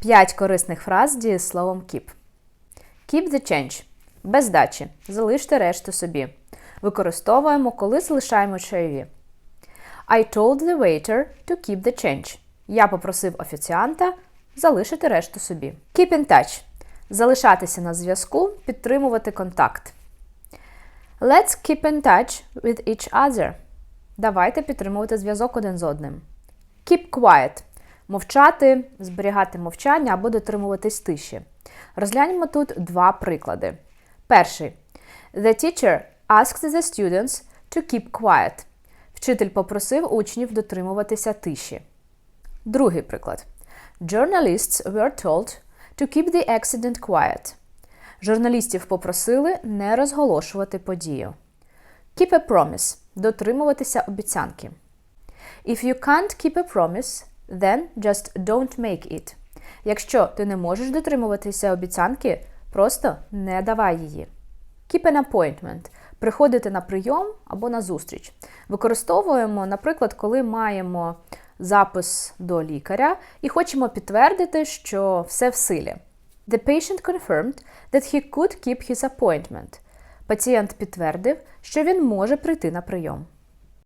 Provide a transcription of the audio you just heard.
П'ять корисних фраз з дієсловом keep. Keep the change. Без здачі. Залиште решту собі. Використовуємо, коли залишаємо чайові. I told the waiter to keep the change. Я попросив офіціанта залишити решту собі. Keep in touch. Залишатися на зв'язку, підтримувати контакт. Let's keep in touch with each other. Давайте підтримувати зв'язок один з одним. Keep quiet. Мовчати, зберігати мовчання або дотримуватись тиші. Розглянемо тут два приклади. Перший. The teacher asked the students to keep quiet. Вчитель попросив учнів дотримуватися тиші. Другий приклад. Journalists were told to keep the accident quiet. Журналістів попросили не розголошувати подію. Keep a promise – дотримуватися обіцянки. If you can't keep a promise, then just don't make it. Якщо ти не можеш дотримуватися обіцянки, просто не давай її. Keep an appointment – приходити на прийом або на зустріч. Використовуємо, наприклад, коли маємо запис до лікаря і хочемо підтвердити, що все в силі. The patient confirmed that he could keep his appointment. Пацієнт підтвердив, що він може прийти на прийом.